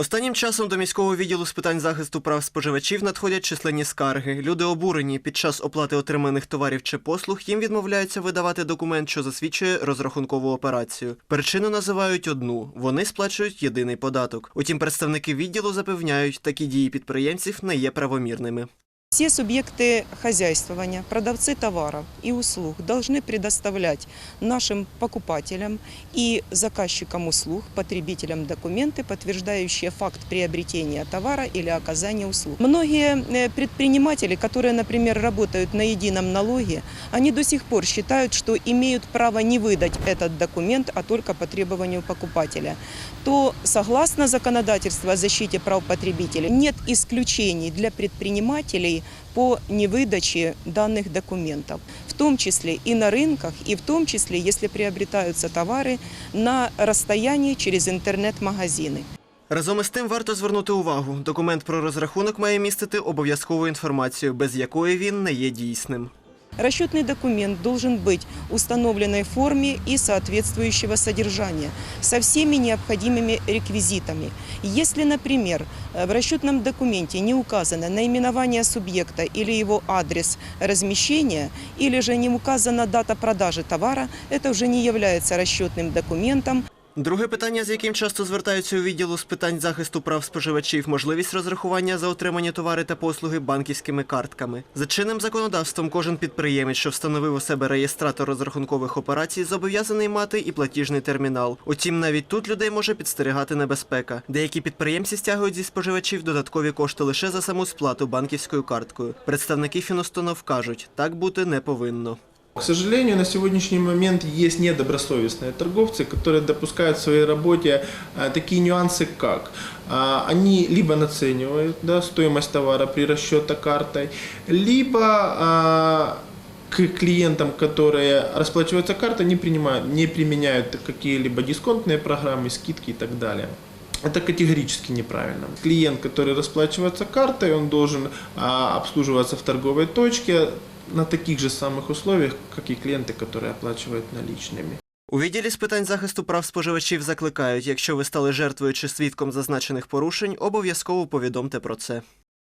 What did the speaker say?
Останнім часом до міського відділу з питань захисту прав споживачів надходять численні скарги. Люди обурені під час оплати отриманих товарів чи послуг їм відмовляються видавати документ, що засвідчує розрахункову операцію. Причину називають одну: вони сплачують єдиний податок. Утім, представники відділу запевняють, такі дії підприємців не є правомірними. Все субъекты хозяйствования, продавцы товаров и услуг должны предоставлять нашим покупателям и заказчикам услуг, потребителям документы, подтверждающие факт приобретения товара или оказания услуг. Многие э, предприниматели, которые, например, работают на едином налоге, они до сих пор считают, что имеют право не выдать этот документ, а только по требованию покупателя то согласно законодательству о защите прав потребителей нет исключений для предпринимателей по невыдаче данных документов, в том числе и на рынках, и в том числе, если приобретаются товары на расстоянии через интернет-магазины. Разом із тим варто звернути увагу: документ про розрахунок має містити обов'язкову інформацію, без якої він не є дійсним. Расчетный документ должен быть установленной форме и соответствующего содержания со всеми необходимыми реквизитами. Если, например, э, в расчетном документе не указано наименование субъекта или его адрес размещения, или же не указана дата продажи товара, это уже не является расчетным документом, Друге питання, з яким часто звертаються у відділу з питань захисту прав споживачів, можливість розрахування за отримані товари та послуги банківськими картками. За чинним законодавством, кожен підприємець, що встановив у себе реєстратор розрахункових операцій, зобов'язаний мати і платіжний термінал. Утім, навіть тут людей може підстерігати небезпека. Деякі підприємці стягують зі споживачів додаткові кошти лише за саму сплату банківською карткою. Представники фіноустанов кажуть, так бути не повинно. К сожалению, на сегодняшний момент есть недобросовестные торговцы, которые допускают в своей работе а, такие нюансы, как а, они либо наценивают да, стоимость товара при расчете картой, либо а, к клиентам, которые расплачиваются картой, не, принимают, не применяют какие-либо дисконтные программы, скидки и так далее. Это категорически неправильно. Клиент, который расплачивается картой, он должен а, обслуживаться в торговой точке на таких же самых условиях, как и клиенты, которые оплачивают наличными. У відділі з питань захисту прав споживачів закликають, якщо ви стали жертвою чи свідком зазначених порушень, обов'язково повідомте про це.